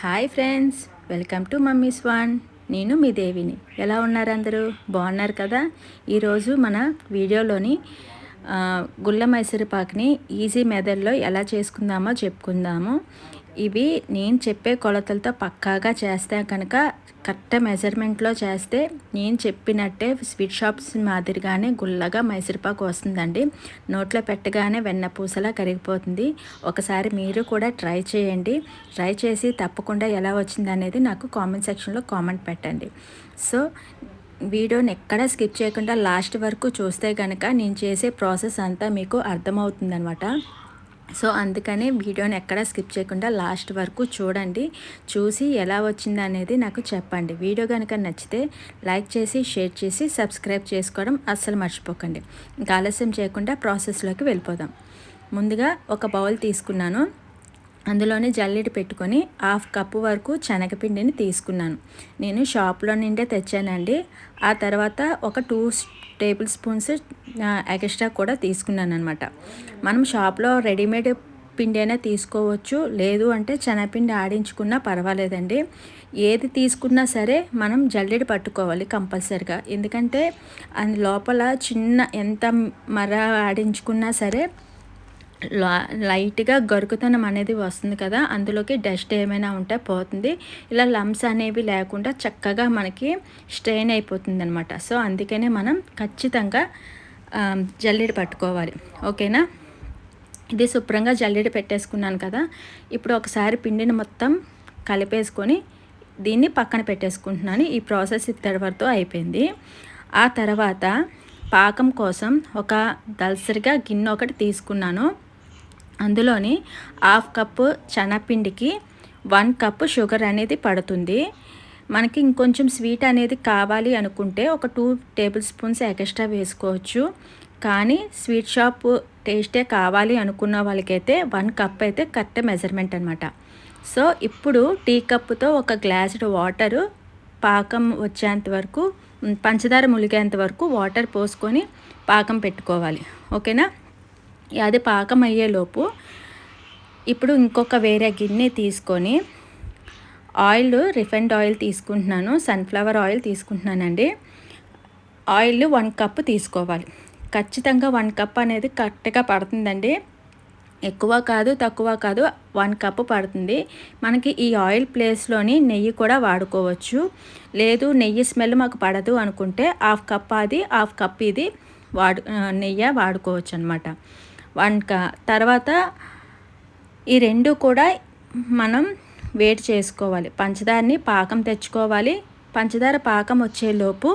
Hi friends welcome to mummy's one నేను మీ దేవిని. ఎలా ఉన్నారు అందరూ? బాగున్నారు కదా? ఈరోజు మన వీడియోలోని గుళ్ళ గుల్ల మైసూరుపాకుని ఈజీ మెథడ్లో ఎలా చేసుకుందామో చెప్పుకుందాము. ఇవి నేను చెప్పే కొలతలతో పక్కాగా చేస్తే కనుక కరెక్ట్ మెజర్మెంట్లో చేస్తే నేను చెప్పినట్టే స్వీట్ షాప్స్ మాదిరిగానే గుల్లగా మైసూర్పాకు వస్తుందండి. నోట్లో పెట్టగానే వెన్నపూసలా కరిగిపోతుంది. ఒకసారి మీరు కూడా ట్రై చేయండి. ట్రై చేసి తప్పకుండా ఎలా వచ్చింది అనేది నాకు కామెంట్ సెక్షన్లో కామెంట్ పెట్టండి. సో వీడియోని ఎక్కడ స్కిప్ చేయకుండా లాస్ట్ వరకు చూస్తే కనుక నేను చేసే ప్రాసెస్ అంతా మీకు అర్థమవుతుందనమాట సో అందుకని వీడియోని ఎక్కడ స్కిప్ చేయకుండా లాస్ట్ వరకు చూడండి. చూసి ఎలా వచ్చింది అనేది నాకు చెప్పండి. వీడియో కనుక నచ్చితే లైక్ చేసి షేర్ చేసి సబ్స్క్రైబ్ చేసుకోవడం అస్సలు మర్చిపోకండి. ఇంకా ఆలస్యం చేయకుండా ప్రాసెస్లోకి వెళ్ళిపోదాం. ముందుగా ఒక బౌల్ తీసుకున్నాను. అందులోనే జల్లెడ పెట్టుకొని హాఫ్ కప్పు వరకు శనగపిండిని తీసుకున్నాను. నేను షాప్లో నిండే తెచ్చానండి. ఆ తర్వాత ఒక టూ టేబుల్ స్పూన్స్ ఎక్స్ట్రా కూడా తీసుకున్నాను అనమాట మనం షాప్లో రెడీమేడ్ పిండి అయినా తీసుకోవచ్చు. లేదు అంటే శనగపిండి ఆడించుకున్నా పర్వాలేదండి. ఏది తీసుకున్నా సరే మనం జల్లెడ పట్టుకోవాలి కంపల్సరిగా. ఎందుకంటే అది లోపల చిన్న ఎంత మర ఆడించుకున్నా సరే లైట్గా గరుకుతనం అనేది వస్తుంది కదా అందులోకి డస్ట్ ఏమైనా ఉంటే పోతుంది. ఇలా లమ్స్ అనేవి లేకుండా చక్కగా మనకి స్ట్రెయిన్ అయిపోతుంది అనమాట సో అందుకనే మనం ఖచ్చితంగా జల్లెడ పట్టుకోవాలి. ఓకేనా? ఇది శుభ్రంగా జల్లెడ పెట్టేసుకున్నాను కదా ఇప్పుడు ఒకసారి పిండిని మొత్తం కలిపేసుకొని దీన్ని పక్కన పెట్టేసుకుంటున్నాను. ఈ ప్రాసెస్ ఇత్తడి వరకు అయిపోయింది. ఆ తర్వాత పాకం కోసం ఒక దల్సరిగా గిన్నె ఒకటి తీసుకున్నాను. అందులోని హాఫ్ కప్పు శనగపిండికి వన్ కప్పు షుగర్ అనేది పడుతుంది. మనకి ఇంకొంచెం స్వీట్ అనేది కావాలి అనుకుంటే ఒక టూ టేబుల్ స్పూన్స్ ఎక్స్ట్రా వేసుకోవచ్చు. కానీ స్వీట్ షాప్ టేస్టే కావాలి అనుకున్న వాళ్ళకైతే వన్ కప్ అయితే కరెక్ట్ మెజర్మెంట్ అనమాట సో ఇప్పుడు టీ కప్పుతో ఒక గ్లాసుడ్ వాటరు పాకం వచ్చేంత వరకు పంచదార ములిగేంత వరకు వాటర్ పోసుకొని పాకం పెట్టుకోవాలి. ఓకేనా? అది పాకం అయ్యేలోపు ఇప్పుడు ఇంకొక వేరే గిన్నె తీసుకొని ఆయిల్ రిఫైండ్ ఆయిల్ తీసుకుంటున్నాను సన్ఫ్లవర్ ఆయిల్ తీసుకుంటున్నానండి. ఆయిల్ వన్ కప్ తీసుకోవాలి. ఖచ్చితంగా వన్ కప్ అనేది కరెక్ట్గా పడుతుందండి. ఎక్కువ కాదు తక్కువ కాదు వన్ కప్ పడుతుంది. మనకి ఈ ఆయిల్ ప్లేస్లోని నెయ్యి కూడా వాడుకోవచ్చు. లేదు నెయ్యి స్మెల్ మాకు పడదు అనుకుంటే హాఫ్ కప్ అది హాఫ్ కప్ ఇది వాడు నెయ్యి వాడుకోవచ్చు అనమాట వంక తర్వాత ఈ రెండు కూడా మనం వేడి చేసుకోవాలి. పంచదారని పాకం తెచ్చుకోవాలి. పంచదార పాకం వచ్చేలోపు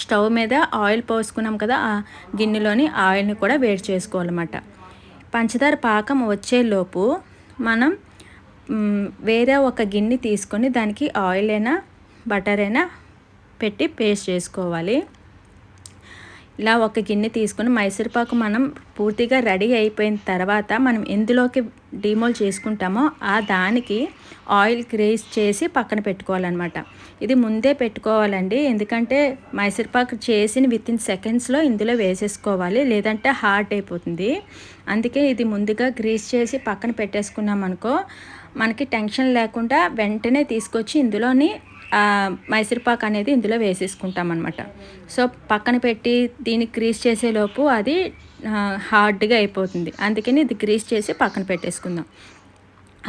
స్టవ్ మీద ఆయిల్ పోసుకున్నాం కదా ఆ గిన్నెలోని ఆయిల్ని కూడా వేడి చేసుకోవాలన్నమాట. పంచదార పాకం వచ్చేలోపు మనం వేరే ఒక గిన్నె తీసుకొని దానికి ఆయిల్ అయినా బటర్ అయినా పెట్టి పేస్ట్ చేసుకోవాలి. ఇలా ఒక గిన్నె తీసుకొని మైసూరుపాకు మనం పూర్తిగా రెడీ అయిపోయిన తర్వాత మనం ఎందులోకి డిమోల్ చేసుకుంటామో ఆ దానికి ఆయిల్ గ్రేస్ చేసి పక్కన పెట్టుకోవాలన్నమాట. ఇది ముందే పెట్టుకోవాలండి. ఎందుకంటే మైసూరుపాకు చేసిన విత్ ఇన్ సెకండ్స్లో ఇందులో వేసేసుకోవాలి. లేదంటే హార్డ్ అయిపోతుంది. అందుకే ఇది ముందుగా గ్రీస్ చేసి పక్కన పెట్టేసుకున్నాం అనుకో మనకి టెన్షన్ లేకుండా వెంటనే తీసుకొచ్చి ఇందులోని మైసూర్పాక్ అనేది ఇందులో వేసేసుకుంటాం అనమాట సో పక్కన పెట్టి దీన్ని గ్రీస్ చేసేలోపు అది హార్డ్గా అయిపోతుంది. అందుకని ఇది గ్రీస్ చేసి పక్కన పెట్టేసుకుందాం.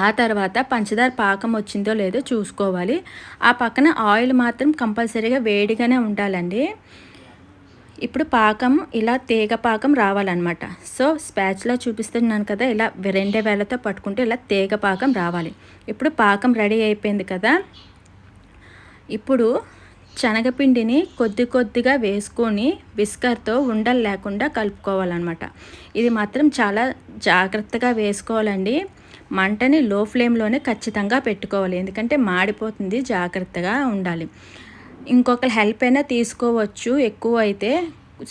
ఆ తర్వాత పంచదార పాకం వచ్చిందో లేదో చూసుకోవాలి. ఆ పక్కన ఆయిల్ మాత్రం కంపల్సరీగా వేడిగానే ఉండాలండి. ఇప్పుడు పాకం ఇలా తీగ పాకం రావాలన్నమాట. సో స్పాచ్లో చూపిస్తున్నాను కదా ఇలా రెండే వేలతో పట్టుకుంటే ఇలా తీగ పాకం రావాలి. ఇప్పుడు పాకం రెడీ అయిపోయింది కదా ఇప్పుడు శనగపిండిని కొద్ది కొద్దిగా వేసుకొని విస్కర్తో ఉండలు లేకుండా కలుపుకోవాలన్నమాట. ఇది మాత్రం చాలా జాగ్రత్తగా వేసుకోవాలండి. మంటని లో ఫ్లేమ్లోనే ఖచ్చితంగా పెట్టుకోవాలి. ఎందుకంటే మాడిపోతుంది జాగ్రత్తగా ఉండాలి. ఇంకొకరి హెల్ప్ అయినా తీసుకోవచ్చు ఎక్కువ అయితే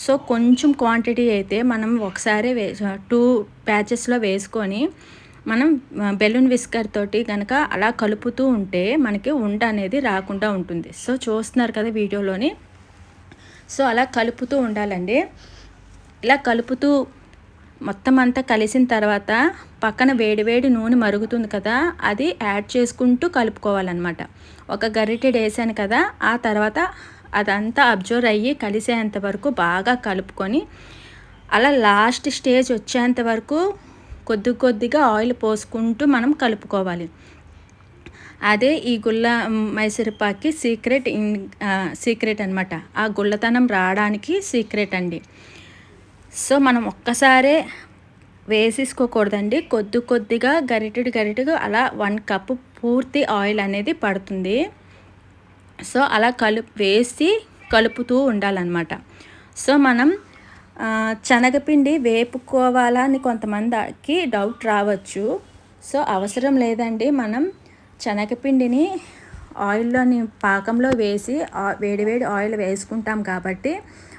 సో కొంచెం క్వాంటిటీ అయితే మనం ఒకసారి వే టూ ప్యాచెస్లో వేసుకొని మనం బెలూన్ విస్కర్ తోటి కనుక అలా కలుపుతూ ఉంటే మనకి ఉండ అనేది రాకుండా ఉంటుంది. సో చూస్తున్నారు కదా వీడియోలోని? సో అలా కలుపుతూ ఉండాలండి. ఇలా కలుపుతూ మొత్తం అంతా కలిసిన తర్వాత పక్కన వేడివేడి నూనె మరుగుతుంది కదా అది యాడ్ చేసుకుంటూ కలుపుకోవాలన్నమాట. ఒక గరిటెడ్ వేసాను కదా ఆ తర్వాత అదంతా అబ్జర్వ్ అయ్యి కలిసేంత వరకు బాగా కలుపుకొని అలా లాస్ట్ స్టేజ్ వచ్చేంత వరకు కొద్ది కొద్దిగా ఆయిల్ పోసుకుంటూ మనం కలుపుకోవాలి. అదే ఈ గుల్ల మైసూరుపాకి సీక్రెట్ ఇన్ సీక్రెట్ అనమాట ఆ గుల్లతనం రావడానికి సీక్రెట్ అండి. సో మనం ఒక్కసారే వేసేసుకోకూడదండి. కొద్ది కొద్దిగా గరిటెడు గరిటెడు అలా వన్ కప్పు పూర్తి ఆయిల్ అనేది పడుతుంది. సో అలా కలుపు వేసి కలుపుతూ ఉండాలన్నమాట. సో మనం శనగపిండి వేపుకోవాలా అని కొంతమందికి డౌట్ రావచ్చు. సో అవసరం లేదండి. మనం శనగపిండిని ఆయిల్లోని పాకంలో వేసి వేడివేడి ఆయిల్ వేసుకుంటాం కాబట్టి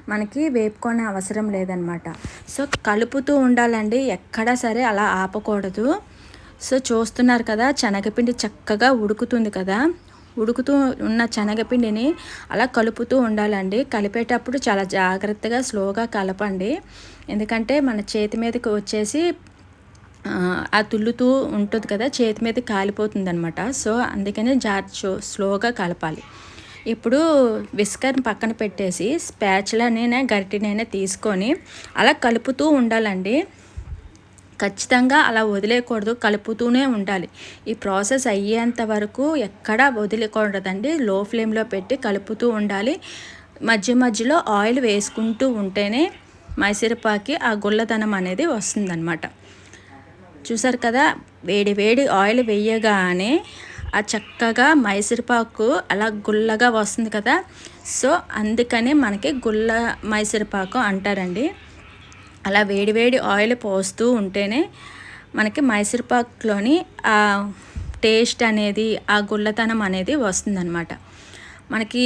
మనకి వేపుకొనే అవసరం లేదనమాట సో కలుపుతూ ఉండాలండి. ఎక్కడా సరే అలా ఆపకూడదు. సో చూస్తున్నారు కదా శనగపిండి చక్కగా ఉడుకుతుంది కదా. ఉడుకుతూ ఉన్న శనగపిండిని అలా కలుపుతూ ఉండాలండి. కలిపేటప్పుడు చాలా జాగ్రత్తగా స్లోగా కలపండి. ఎందుకంటే మన చేతి మీదకి వచ్చేసి ఆ తుల్లుతూ ఉంటుంది కదా చేతి మీద కాలిపోతుంది అనమాట సో అందుకని జార్ స్లోగా కలపాలి. ఇప్పుడు విస్కర్ని పక్కన పెట్టేసి స్పాచ్లనైనా గరిటినైనా తీసుకొని అలా కలుపుతూ ఉండాలండి. ఖచ్చితంగా అలా వదిలేయకూడదు కలుపుతూనే ఉండాలి. ఈ ప్రాసెస్ అయ్యేంత వరకు ఎక్కడా వదిలేకూడదండి లో ఫ్లేమ్లో పెట్టి కలుపుతూ ఉండాలి. మధ్య మధ్యలో ఆయిల్ వేసుకుంటూ ఉంటేనే మైసూరుపాకి ఆ గుల్లదనం అనేది వస్తుందన్నమాట. చూసారు కదా వేడి వేడి ఆయిల్ వేయగానే ఆ చక్కగా మైసూరుపాకు అలా గుల్లగా వస్తుంది కదా. సో అందుకనే మనకి గుల్ల మైసూరుపాకు అంటారండి. అలా వేడివేడి ఆయిల్ పోస్తూ ఉంటేనే మనకి మైసూర్పాక్లోని ఆ టేస్ట్ అనేది ఆ గుల్లతనం అనేది వస్తుందన్నమాట. మనకి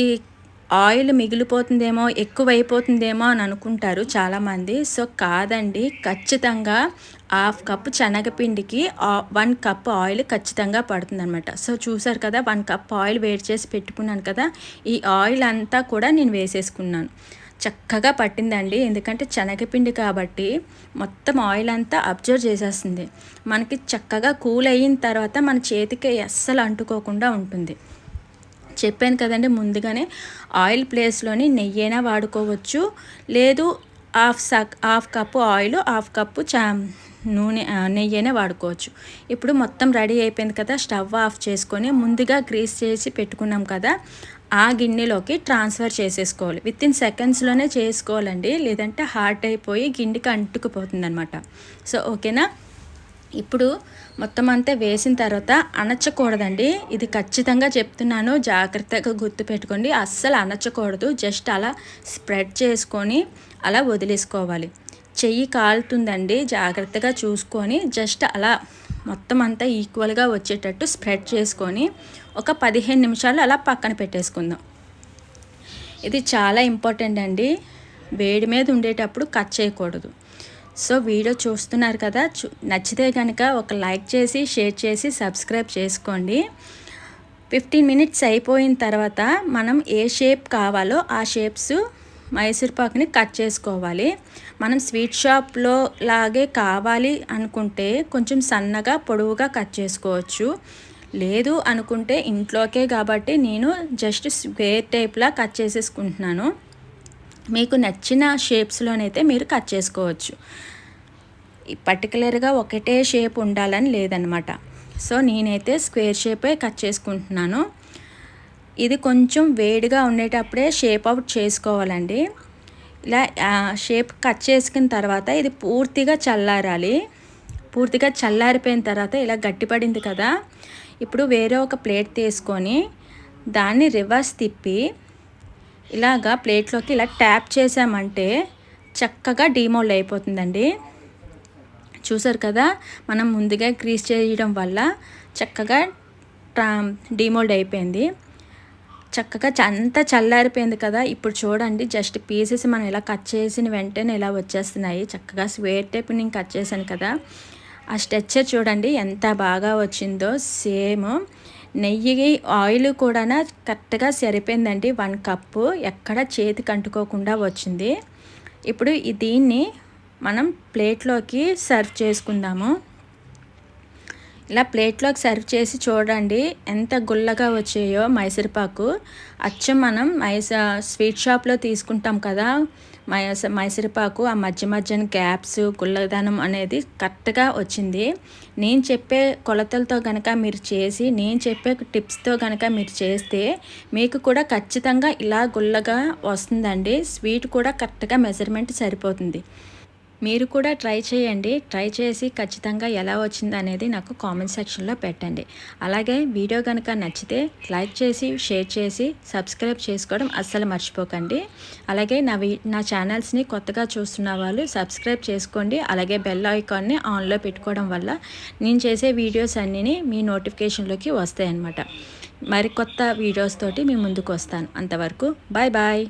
ఆయిల్ మిగిలిపోతుందేమో ఎక్కువైపోతుందేమో అని అనుకుంటారు చాలామంది. సో కాదండి ఖచ్చితంగా హాఫ్ కప్ శనగపిండికి వన్ కప్ ఆయిల్ ఖచ్చితంగా పడుతుందనమాట సో చూసారు కదా వన్ కప్ ఆయిల్ వేడి చేసి పెట్టుకున్నాను కదా ఈ ఆయిల్ అంతా కూడా నేను వేసేసుకున్నాను. చక్కగా పట్టిందండి. ఎందుకంటే శనగపిండి కాబట్టి మొత్తం ఆయిల్ అంతా అబ్జర్వ్ చేసేస్తుంది. మనకి చక్కగా కూల్ అయిన తర్వాత మన చేతికి అస్సలు అంటుకోకుండా ఉంటుంది. చెప్పాను కదండి ముందుగానే ఆయిల్ ప్లేస్లోని నెయ్యి అయినా వాడుకోవచ్చు. లేదు హాఫ్ సక్ half cup oil half cup చా నూనె నెయ్యనే వాడుకోవచ్చు. ఇప్పుడు మొత్తం రెడీ అయిపోయింది కదా స్టవ్ ఆఫ్ చేసుకొని ముందుగా గ్రీస్ చేసి పెట్టుకున్నాం కదా ఆ గిన్నెలోకి ట్రాన్స్ఫర్ చేసేసుకోవాలి. విత్ ఇన్ సెకండ్స్లోనే చేసుకోవాలండి లేదంటే హార్ట్ అయిపోయి గిన్నెకి అంటుకుపోతుంది అనమాట సో ఓకేనా? ఇప్పుడు మొత్తం అంతా వేసిన తర్వాత అనచ్చకూడదండి ఇది ఖచ్చితంగా చెప్తున్నాను జాగ్రత్తగా గుర్తుపెట్టుకోండి అస్సలు అనచ్చకూడదు జస్ట్ అలా స్ప్రెడ్ చేసుకొని అలా వదిలేసుకోవాలి. చెయ్యి కాలుతుందండి. జాగ్రత్తగా చూసుకొని జస్ట్ అలా మొత్తం అంతా ఈక్వల్గా వచ్చేటట్టు స్ప్రెడ్ చేసుకొని ఒక పదిహేను నిమిషాలు అలా పక్కన పెట్టేసుకుందాం. ఇది చాలా ఇంపార్టెంట్ అండి. వేడి మీద ఉండేటప్పుడు కట్ చేయకూడదు. సో వీడియో చూస్తున్నారు కదా నచ్చితే కనుక ఒక లైక్ చేసి షేర్ చేసి సబ్స్క్రైబ్ చేసుకోండి. ఫిఫ్టీన్ మినిట్స్ అయిపోయిన తర్వాత మనం ఏ షేప్ కావాలో ఆ షేప్స్ మైసూర్పాకుని కట్ చేసుకోవాలి. మనం స్వీట్ షాప్లో లాగే కావాలి అనుకుంటే కొంచెం సన్నగా పొడవుగా కట్ చేసుకోవచ్చు. లేదు అనుకుంటే ఇంట్లోకే కాబట్టి నేను జస్ట్ స్క్వేర్ టైప్లా కట్ చేసేసుకుంటున్నాను. మీకు నచ్చిన షేప్స్లోనైతే మీరు కట్ చేసుకోవచ్చు. పర్టికులర్గా ఒకటే షేప్ ఉండాలని లేదనమాట. సో నేనైతే స్క్వేర్ షేపే కట్ చేసుకుంటున్నాను. ఇది కొంచెం వేడిగా ఉండేటప్పుడే షేప్ అవుట్ చేసుకోవాలండి. ఇలా షేప్ కట్ చేసుకున్న తర్వాత ఇది పూర్తిగా చల్లారాలి. పూర్తిగా చల్లారిపోయిన తర్వాత ఇలా గట్టిపడింది కదా ఇప్పుడు వేరే ఒక ప్లేట్ తీసుకొని దాన్ని రివర్స్ తిప్పి ఇలాగా ప్లేట్లోకి ఇలా ట్యాప్ చేసామంటే చక్కగా డీమోల్డ్ అయిపోతుందండి. చూసారు కదా మనం ముందుగా క్రీజ్ చేయడం వల్ల చక్కగా డీమోల్డ్ అయిపోయింది. చక్కగా అంతా చల్లారిపోయింది కదా. ఇప్పుడు చూడండి జస్ట్ పీసెస్ మనం ఇలా కట్ చేసిన వెంటనే ఇలా వచ్చేస్తున్నాయి. చక్కగా స్వేట్ టైప్ నేను కట్ చేశాను కదా. ఆ స్ట్రెచ్చర్ చూడండి ఎంత బాగా వచ్చిందో. సేమ్ నెయ్యి ఆయిల్ కూడా కరెక్ట్గా సరిపోయిందండి. వన్ కప్పు ఎక్కడ చేతికి అంటుకోకుండా వచ్చింది. ఇప్పుడు దీన్ని మనం ప్లేట్లోకి సర్వ్ చేసుకుందాము. ఇలా ప్లేట్లోకి సర్వ్ చేసి చూడండి ఎంత గుల్లగా వచ్చాయో మైసూర్పాకు అచ్చం మనం మైస స్వీట్ షాప్లో తీసుకుంటాం కదా మైస మైసూర్పాకు ఆ మధ్య మధ్యన గ్యాప్స్ గుల్లదనం అనేది కరెక్ట్గా వచ్చింది. నేను చెప్పే కొలతలతో కనుక మీరు చేసి నేను చెప్పే టిప్స్తో కనుక మీరు చేస్తే మీకు కూడా ఖచ్చితంగా ఇలా గుల్లగా వస్తుందండి. స్వీట్ కూడా కరెక్ట్గా మెజర్మెంట్ సరిపోతుంది. మీరు కూడా ట్రై చేయండి. ట్రై చేసి ఖచ్చితంగా ఎలా వచ్చింది అనేది నాకు కామెంట్ సెక్షన్లో పెట్టండి. అలాగే వీడియో కనుక నచ్చితే లైక్ చేసి షేర్ చేసి సబ్స్క్రైబ్ చేసుకోవడం అస్సలు మర్చిపోకండి. అలాగే నా వీ నా ఛానల్స్ని కొత్తగా చూస్తున్న వాళ్ళు సబ్స్క్రైబ్ చేసుకోండి. అలాగే బెల్ ఐకాన్ని ఆన్లో పెట్టుకోవడం వల్ల నేను చేసే వీడియోస్ అన్నీ మీ నోటిఫికేషన్లోకి వస్తాయి అన్నమాట మరి కొత్త వీడియోస్ తోటి మీ ముందుకు వస్తాను. అంతవరకు బాయ్ బాయ్.